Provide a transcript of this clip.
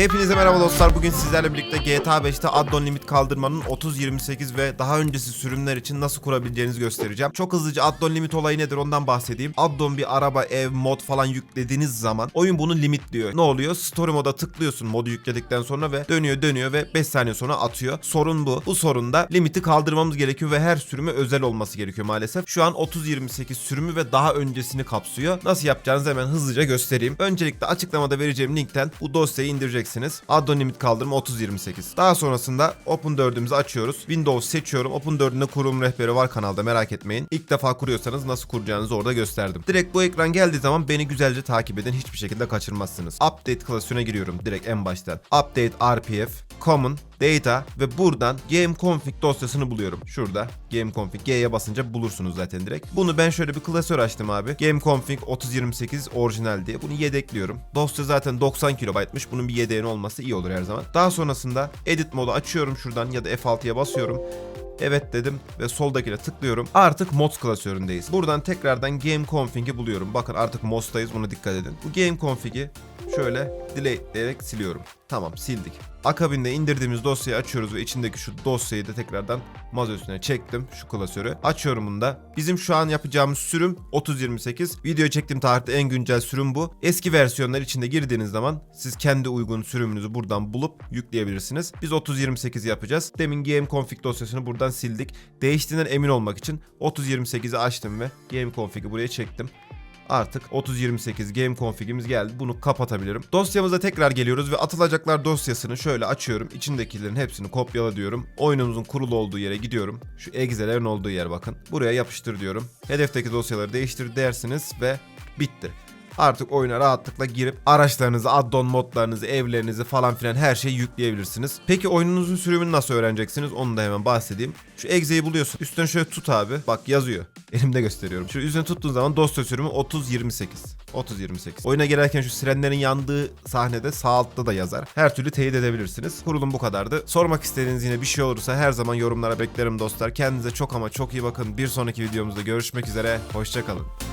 Hepinize merhaba dostlar. Bugün sizlerle birlikte GTA 5'te addon limit kaldırmanın 30-28 ve daha öncesi sürümler için nasıl kurabileceğinizi göstereceğim. Çok hızlıca addon limit olayı nedir ondan bahsedeyim. Addon bir araba, ev, mod falan yüklediğiniz zaman oyun bunu limitliyor. Ne oluyor? Story moda tıklıyorsun modu yükledikten sonra ve dönüyor dönüyor ve 5 saniye sonra atıyor. Sorun bu. Bu sorunda limiti kaldırmamız gerekiyor ve her sürümü özel olması gerekiyor maalesef. Şu an 30-28 sürümü ve daha öncesini kapsıyor. Nasıl yapacağınızı hemen hızlıca göstereyim. Öncelikle açıklamada vereceğim linkten bu dosyayı indireceksiniz. Addon limit kaldırma 3028. Daha sonrasında Open 4'ümüzü açıyoruz. Windows seçiyorum. Open 4'ünde kurum rehberi var kanalda merak etmeyin. İlk defa kuruyorsanız nasıl kuracağınızı orada gösterdim. Direkt bu ekran geldiği zaman beni güzelce takip edin. Hiçbir şekilde kaçırmazsınız. Update klasörüne giriyorum direkt en baştan. Update RPF, Common, Data ve buradan game config dosyasını buluyorum. Şurada game config G'ye basınca bulursunuz zaten direkt. Bunu ben şöyle bir klasör açtım abi. Game config 3028 orijinal diye. Bunu yedekliyorum. Dosya zaten 90 kilobaytmış. Bunun bir yedeğin olması iyi olur her zaman. Daha sonrasında edit modu açıyorum şuradan ya da F6'ya basıyorum. Evet dedim ve soldakine tıklıyorum. Artık mods klasöründeyiz. Buradan tekrardan game config'i buluyorum. Bakın artık mods'tayız buna dikkat edin. Bu game config'i şöyle delete diyerek siliyorum. Tamam sildik. Akabinde indirdiğimiz dosyayı açıyoruz ve içindeki şu dosyayı da tekrardan masa üstüne çektim şu klasörü. Açıyorum bunu da. Bizim şu an yapacağımız sürüm 3028. Video çektiğim tarihte en güncel sürüm bu. Eski versiyonlar içinde girdiğiniz zaman siz kendi uygun sürümünüzü buradan bulup yükleyebilirsiniz. Biz 3028 yapacağız. Demin game config dosyasını buradan sildik. Değiştiğinden emin olmak için 3028'i açtım ve game config'i buraya çektim. Artık 3028 game config'imiz geldi. Bunu kapatabilirim. Dosyamıza tekrar geliyoruz ve atılacaklar dosyasını şöyle açıyorum. İçindekilerin hepsini kopyala diyorum. Oyunumuzun kurulu olduğu yere gidiyorum. Şu egzelerin olduğu yer bakın. Buraya yapıştır diyorum. Hedefteki dosyaları değiştir dersiniz ve bitti. Artık oyuna rahatlıkla girip araçlarınızı, addon modlarınızı, evlerinizi falan filan her şeyi yükleyebilirsiniz. Peki oyununuzun sürümünü nasıl öğreneceksiniz? Onu da hemen bahsedeyim. Şu egzeyi buluyorsun. Üstten şöyle tut abi. Bak yazıyor. Elimde gösteriyorum. Şu üzerine tuttuğun zaman dosya sürümü 3028. 3028. Oyuna girerken şu sirenlerin yandığı sahnede sağ altta da yazar. Her türlü teyit edebilirsiniz. Kurulum bu kadardı. Sormak istediğiniz yine bir şey olursa her zaman yorumlara beklerim dostlar. Kendinize çok ama çok iyi bakın. Bir sonraki videomuzda görüşmek üzere. Hoşçakalın.